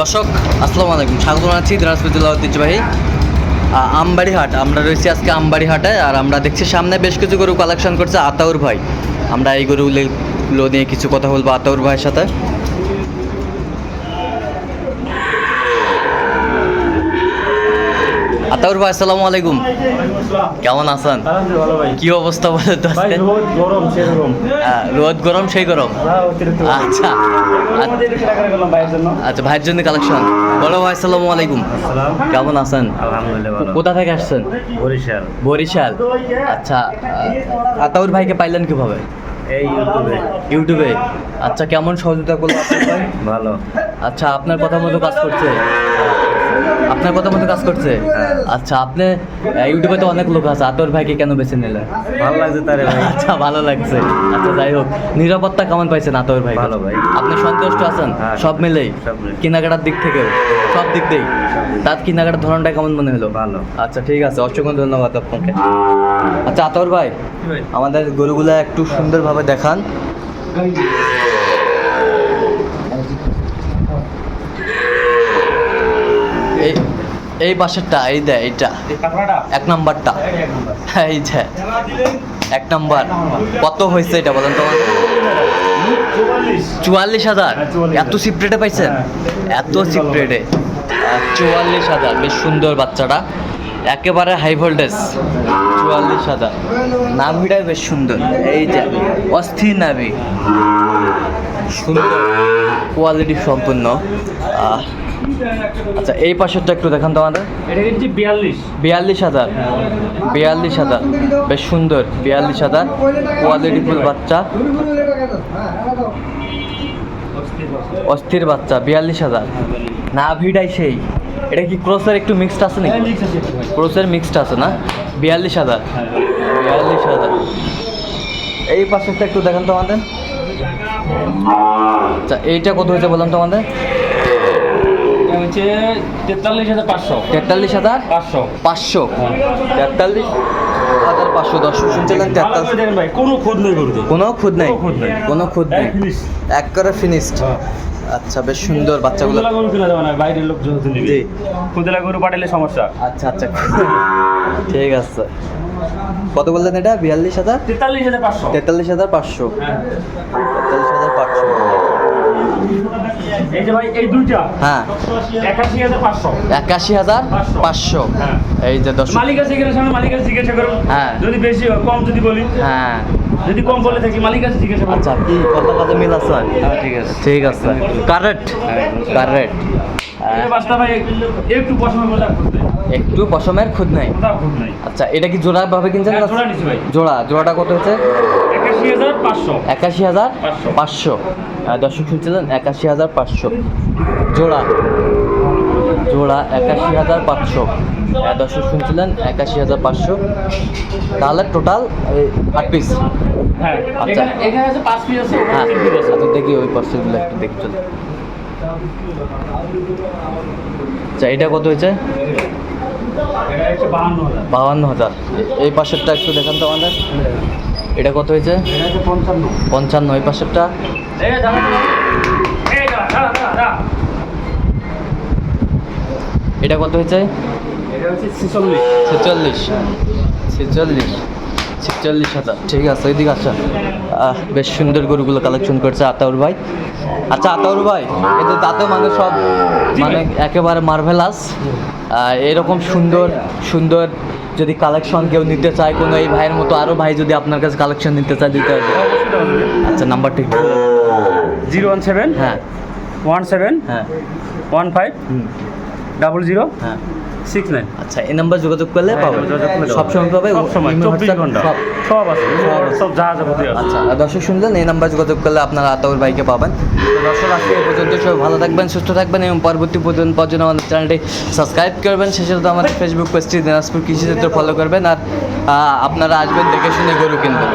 দর্শক, আসসালামু আলাইকুম। স্বাগত জানাচ্ছি দিনাজপুর জেলা ঐতিহ্যবাহী আমবাড়িহাট। আমবাড়ি হাট আমরা রয়েছি আজকে আমবাড়িহাটে, আর আমরা দেখছি সামনে বেশ কিছু গরু কালেকশন করছে আতাউর ভাই। আমরা এই গরুগুলো নিয়ে কিছু কথা বলব আতাউর ভাইয়ের সাথে। আতাউর ভাই আসসালামু আলাইকুম। কেমন আছেন? কি অবস্থা বলে তো? আজকে রোদ গরম সেরকম আহ, রোদ গরম সেই গরম। আচ্ছা। আচ্ছা ভাইয়ের জন্য কালেকশন বড় ভাই আসসালামু আলাইকুম। কেমন আছেন? কোথা থেকে আসছেন? বরিশাল। বরিশাল। আচ্ছা আতাউর ভাইকে পাইলেন কীভাবে? এই ইউটিউবে। ইউটিউবে। আচ্ছা কেমন সহযোগিতা করল ভালো। আচ্ছা আপনার কথা মতো কাজ করছে। আপনার কথা মতো কাজ করছে? আচ্ছা আপনি ইউটিউবে তো অনেক লোক আছে আতর ভাইকে কেন বেছে নিলে? ভালো লাগছে তারে ভাই। আচ্ছা ভালো লাগছে। আচ্ছা যাই হোক নিরাপত্তা কেমন পাইছেন আতর ভাই? ভালো ভাই। আপনি সন্তুষ্ট আছেন? হ্যাঁ, সব মিলেই? মিলে। কেনাকাটার দিক থেকে সব দিক দিয়েই? তার কেনাকাটার ধরনটা কেমন মনে হলো? ভালো। আচ্ছা ঠিক আছে অসংখ্য ধন্যবাদ আপনাকে। আচ্ছা আতর ভাই? আমাদের গরুগুলা একটু সুন্দরভাবে দেখান এই এই পাশেরটা এই দে এইটা। এক নাম্বারটা। এই যে। এক নাম্বার। কত হয়েছে এটা বলেন তোমার চুয়াল্লিশ। হাজার? হ্যাঁ, এত সিপ্রেটে পাইছেন? এত সিপ্রেটে চুয়াল্লিশ হাজার। বেশ সুন্দর বাচ্চাটা। একেবারে হাই ভোল্টেজ চুয়াল্লিশ হাজার। নাভিটাই বেশ সুন্দর। এই যে অস্থির নাভি। সুন্দর। কোয়ালিটি সম্পূর্ণ। আচ্ছা এই পাশেরটা একটু দেখান তো আমাদের। বিয়াল্লিশ। হাজার। বিয়াল্লিশ হাজার। বেশ সুন্দর বিয়াল্লিশ হাজার। কোয়ালিটিফুল বাচ্চা। অস্থির বাচ্চা বিয়াল্লিশ হাজার। না ভিড়াই সেই। এটা কি ক্রসের একটু মিক্সড আছে নাকি? ক্রসের মিক্সড আছে না? বিয়াল্লিশ হাজার। বিয়াল্লিশ হাজার। এই পাশেরটা একটু দেখান তো আমাদের। আচ্ছা এইটা কত হয়েছে বললাম তো আমাদের? হচ্ছে তেতাল্লিশ হাজার পাঁচশো। তেতাল্লিশ হাজার পাঁচশো। পাঁচশো। তেতাল্লিশ হাজার পাঁচশো। দর্শক শুনছিলেন তেতাল্লিশ ভাই কোনো খোঁজ নেই কোনো খুদ নেই। কোনো খুঁত নেই। কোনো খুদ নেই। এক করে ফিনিশড হ্যাঁ। আচ্ছা বেশ সুন্দর বাচ্চাগুলো। গরু কিনা যাবে না বাইরের লোক নিবে। জি। কুদলা গরু পাঠালে সমস্যা। আচ্ছা আচ্ছা। ঠিক আছে। কত বললেন এটা? বিয়াল্লিশ হাজার? তেতাল্লিশ হাজার পাঁচশো। তেতাল্লিশ হাজার পাঁচশো। হ্যাঁ। তেতাল্লিশ হাজার পাঁচশো এই যে ভাই এই দুইটা। হ্যাঁ। একাশি হাজার পাঁচশো। একাশি হাজার পাঁচশো। হ্যাঁ। এই যে দশ মালিক আছে এখানে সামনে মালিক আছে জিজ্ঞাসা করো। হ্যাঁ। যদি বেশি হয় কম যদি বলি। হ্যাঁ। যদি কম বলে থাকি মালিক আছে জিজ্ঞাসা আচ্ছা কি কত কত মিল আছে? হ্যাঁ, ঠিক আছে। ঠিক আছে। কারেক্ট কারেক্ট এই বাসটা ভাই একটু করতে একটু পশমের খুদ নাই? আচ্ছা এটা কি জোড়া ভাবে কিনছেন হ্যাঁ, না জোড়া নিছি ভাই। জোড়া জোড়াটা কত হচ্ছে? একাশি হাজার পাঁচশো। দর্শক শুনছিলেন? একাশি হাজার পাঁচশো। জোড়া। জোড়া একাশি হাজার পাঁচশো। দর্শক শুনছিলেন? একাশি হাজার পাঁচশো। তাহলে টোটাল আট পিস হ্যাঁ আচ্ছা। হ্যাঁ আচ্ছা দেখি ওই পার্সেলগুলো একটু দেখি চলো। আচ্ছা এটা কত হয়েছে? বাহান্ন হাজার। এই পাশেরটা একটু দেখান তো আমাদের। এটা কত হয়েছে? পঞ্চান্ন। এই পাশেরটা? এটা কত হয়েছে? ছেচল্লিশ। ছেচল্লিশ। ছেচল্লিশ। হাজার। ঠিক আছে ওইদিকে আচ্ছা বেশ সুন্দর গরুগুলো কালেকশন করছে আতাউর ভাই। আচ্ছা আতাউর ভাই এদের দাঁতে মানে সব মানে একেবারে মার্ভেলাস এরকম সুন্দর সুন্দর যদি কালেকশন কেউ নিতে চায় কোনো এই ভাইয়ের মতো আরও ভাই যদি আপনার কাছে কালেকশন নিতে চায় দিতে হবে। আচ্ছা নাম্বারটি একটু জিরো ওয়ান সেভেন হ্যাঁ। ওয়ান সেভেন হ্যাঁ। ওয়ান ফাইভ ডাবল জিরো হ্যাঁ। সিক্স নাইন আচ্ছা এই নাম্বার যোগাযোগ করলে পাবে সব সময় পাবে? সব সময় ইমেল, চব্বিশ ঘণ্টা। সব সব আছে সব যা যাবতীয় আচ্ছা দর্শক শুনলেন এই নাম্বার যোগাযোগ করলে আপনারা আতাউর ভাইকে পাবেন। দর্শক আজকে এই পর্যন্ত সবাই ভালো থাকবেন সুস্থ থাকবেন এবং পরবর্তী পর্যন্ত পর্যন্ত আমাদের চ্যানেলটি সাবস্ক্রাইব করবেন। সেই সাথে আমাদের ফেসবুক পেজটি দিনাজপুর কৃষি ক্ষেত্র ফলো করবেন। আর আপনারা আসবেন দেখে শুনে গরু কিনবেন।